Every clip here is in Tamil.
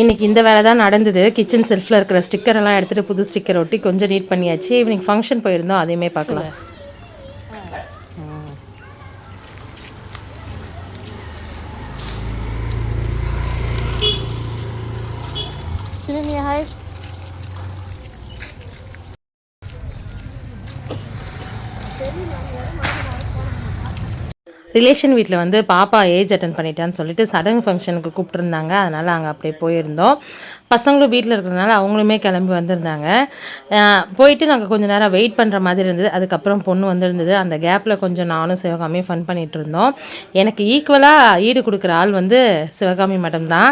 இன்றைக்கி இந்த வேலை தான் நடந்தது. கிச்சன் செல்ஃபில் இருக்கிற ஸ்டிக்கர் எல்லாம் எடுத்துகிட்டு புது ஸ்டிக்கர் ஒட்டி கொஞ்சம் நீட் பண்ணியாச்சு. ஈவினிங் ஃபங்க்ஷன் போயிருந்தோம். அதையுமே பார்க்கலாம். சின்ன ஹாய் ரிலேஷன் வீட்டில் வந்து பாப்பா ஏஜ் அட்டன் பண்ணிட்டான்னு சொல்லிட்டு சடங்கு ஃபங்க்ஷனுக்கு கூப்பிட்டுருந்தாங்க. அதனால் அங்கே அப்படியே போயிருந்தோம். பசங்களும் வீட்டில் இருக்கிறதுனால அவங்களுமே கிளம்பி வந்திருந்தாங்க. போயிட்டு நாங்கள் கொஞ்சம் நேரம் வெயிட் பண்ணுற மாதிரி இருந்தது. அதுக்கப்புறம் பொண்ணு வந்திருந்தது. அந்த கேப்பில் கொஞ்சம் நானும் சிவகாமியும் ஃபன் பண்ணிகிட்டு இருந்தோம். எனக்கு ஈக்குவலாக ஈடு கொடுக்குற ஆள் வந்து சிவகாமி மேடம் தான்.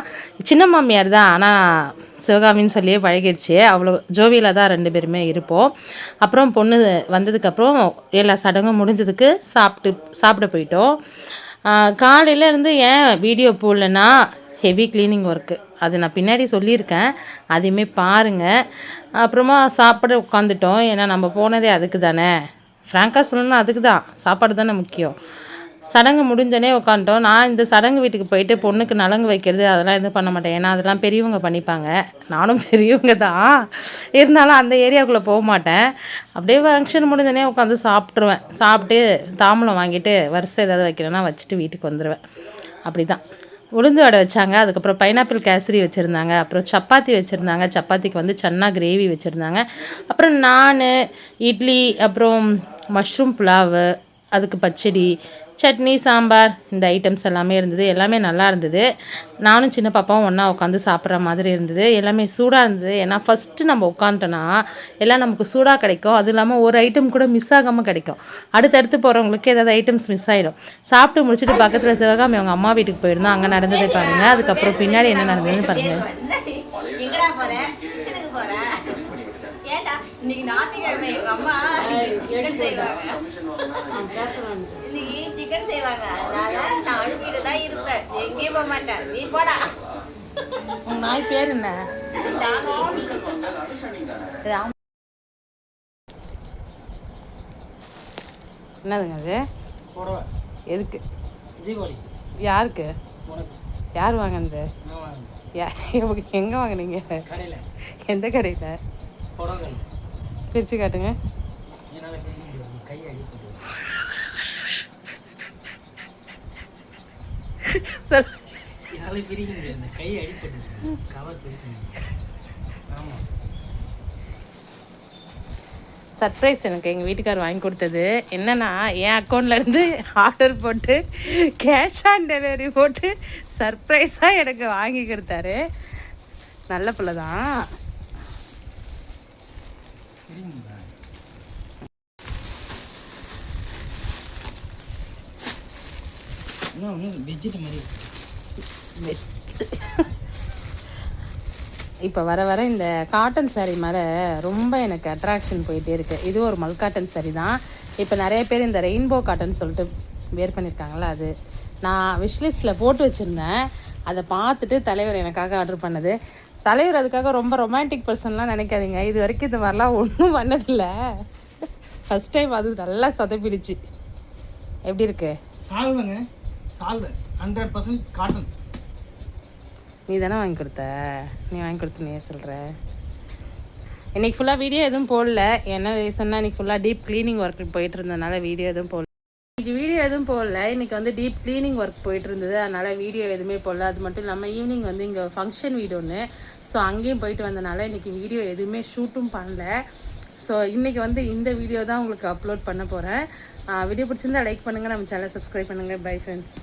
சின்ன மாமியார் தான். ஆனால் சிவகாமின்னு சொல்லியே பழகிடுச்சு. அவ்வளோ ஜோவியில் தான் ரெண்டு பேருமே இருப்போம். அப்புறம் பொண்ணு வந்ததுக்கப்புறம் எல்லா சடங்கும் முடிஞ்சதுக்கு சாப்பிட்டு சாப்பிட போயிட்டோம். காலையில் இருந்து ஏன் வீடியோ போடலன்னா ஹெவி க்ளீனிங் ஒர்க்கு அது நான் பின்னாடி சொல்லியிருக்கேன். அதையுமே பாருங்கள் அப்புறமா சாப்பிட உட்காந்துட்டோம். ஏன்னா நம்ம போனதே அதுக்கு தானே ஃப்ராங்காக சொல்லணும்னா அதுக்கு தான் சாப்பாடு தானே முக்கியம். சடங்கு முடிஞ்சோடனே உட்காந்துட்டோம் நான் இந்த சடங்கு வீட்டுக்கு போயிட்டு பொண்ணுக்கு நலங்கு வைக்கிறது அதெல்லாம் எதுவும் பண்ண மாட்டேன். ஏன்னா அதெல்லாம் பெரியவங்க பண்ணிப்பாங்க. நானும் பெரியவங்க தான். இருந்தாலும் அந்த ஏரியாவுக்குள்ளே போக மாட்டேன். அப்படியே ஃபங்க்ஷன் முடிஞ்சோடனே உட்காந்து சாப்பிட்ருவேன் சாப்பிட்டு தாம்பலம் வாங்கிட்டு வரிசை ஏதாவது வைக்கிறேன்னா வச்சுட்டு வீட்டுக்கு வந்துடுவேன் அப்படி தான் உளுந்து வடை வச்சாங்க. அதுக்கப்புறம் பைனாப்பிள் கேசரி வச்சுருந்தாங்க. அப்புறம் சப்பாத்தி வச்சுருந்தாங்க. சப்பாத்திக்கு வந்து சன்னா கிரேவி வச்சுருந்தாங்க. அப்புறம் நான் இட்லி அப்புறம் மஷ்ரூம் புலாவு அதுக்கு பச்சடி சட்னி சாம்பார் இந்த ஐட்டம்ஸ் எல்லாமே இருந்தது. எல்லாமே நல்லா இருந்தது. நானும் சின்ன பாப்பாவும் ஒன்றா உட்காந்து சாப்பிட்ற மாதிரி இருந்தது. எல்லாமே சூடாக இருந்தது. ஏன்னா ஃபஸ்ட்டு நம்ம உட்காந்துட்டோன்னா எல்லாம் நமக்கு சூடாக கிடைக்கும். அதுவும் இல்லாமல் ஒரு ஐட்டம் கூட மிஸ் ஆகாமல் கிடைக்கும். அடுத்தடுத்து போகிறவங்களுக்கு ஏதாவது ஐட்டம்ஸ் மிஸ் ஆகிடும் சாப்பிட்டு முடிச்சுட்டு பக்கத்தில் சிவகாமி அவங்க அம்மா வீட்டுக்கு போயிருந்தோம் அங்கே நடந்ததை பாருங்கள் அதுக்கப்புறம் பின்னாடி என்ன நடந்ததுன்னு பாருங்கள் இன்னைக்கு ஞாயிற்றுக்கிழமை எங்கள் அம்மா இன்னைக்கு சிக்கன் செய்வாங்க. அதனால நான் அழுப்பிட்டு தான் இருப்பேன். எங்கேயும் போக மாட்டேன். நீ போடா. உங்கள் நாய் பேர் என்ன? என்னதுங்க அது? எதுக்கு? தீபாவளி. யாருக்கு? யார் வாங்கினது? எங்கே வாங்குனீங்க? எந்த கடையில்? பிரித்து காட்டுங்க. கை அடிப்பட்டு சொல் என்னால் பிரிக்க முடியாது இந்த கை அடிப்பட்டு கவர் பிரிக்க முடியாது ஆமாம் சர்ப்ரைஸ் எனக்கு எங்கள் வீட்டுக்கார் வாங்கி கொடுத்தது. என்னன்னா என் அக்கௌண்ட்லேருந்து ஆர்டர் போட்டு கேஷ் ஆன் டெலிவரி போட்டு சர்ப்ரைஸாக எனக்கு வாங்கி கொடுத்தாரு. நல்ல பிள்ளை தான். இன்னும் இன்னும் வெஜ்ஜிட்டு மாதிரி இருக்கு. இப்போ வர வர இந்த காட்டன் saree மேலே ரொம்ப எனக்கு அட்ராக்ஷன் போயிட்டே இருக்கு. இது ஒரு மல் காட்டன் saree தான். இப்போ நிறைய பேர் இந்த ரெயின்போ காட்டன் சொல்லிட்டு வேர் பண்ணியிருக்காங்களா அது. நான் விஷ்லிஸ்ட்டில் போட்டு வச்சுருந்தேன். அதை பார்த்துட்டு தலைவர் எனக்காக ஆர்டர் பண்ணது. தலைவர் அதுக்காக ரொம்ப ரொமான்டிக் பர்சன்லாம் நினைக்காதீங்க. இது வரைக்கும் இந்த மாதிரிலாம் ஒன்றும் பண்ணதில்லை. ஃபஸ்ட் டைம் அது நல்லா சொதப்பிடுச்சு. எப்படி இருக்கு? சால்வைங்க சால்வர் ஹண்ட்ரட் பர்சன்ட் காட்டன் நீ தானே வாங்கி கொடுத்த? நீ வாங்கி கொடுத்து நீ சொல்கிற இன்றைக்கி ஃபுல்லாக வீடியோ எதுவும் போடல. என்ன ரீசன்னா இன்றைக்கி ஃபுல்லாக டீப் க்ளீனிங் ஒர்க் போயிட்டு இருந்ததுனால வீடியோ எதுவும் போடல. இன்றைக்கி வீடியோ எதுவும் போடல. இன்னைக்கு வந்து டீப் க்ளீனிங் ஒர்க் போயிட்டு இருந்தது. அதனால் வீடியோ எதுவுமே போடல. அது மட்டும் இல்லாமல் ஈவினிங் வந்து இங்கே ஃபங்க்ஷன் வீடு ஒன்று ஸோ அங்கேயும் போயிட்டு வந்தனால இன்னைக்கு வீடியோ எதுவுமே ஷூட்டும் பண்ணல. ஸோ இன்னைக்கு வந்து இந்த வீடியோ தான் உங்களுக்கு அப்லோட் பண்ண போகிறேன் வீடியோ பிடிச்சிருந்தா லைக் பண்ணுங்கள் நம்ம சேனலை சப்ஸ்கிரைப் பண்ணுங்கள் பை ஃப்ரெண்ட்ஸ்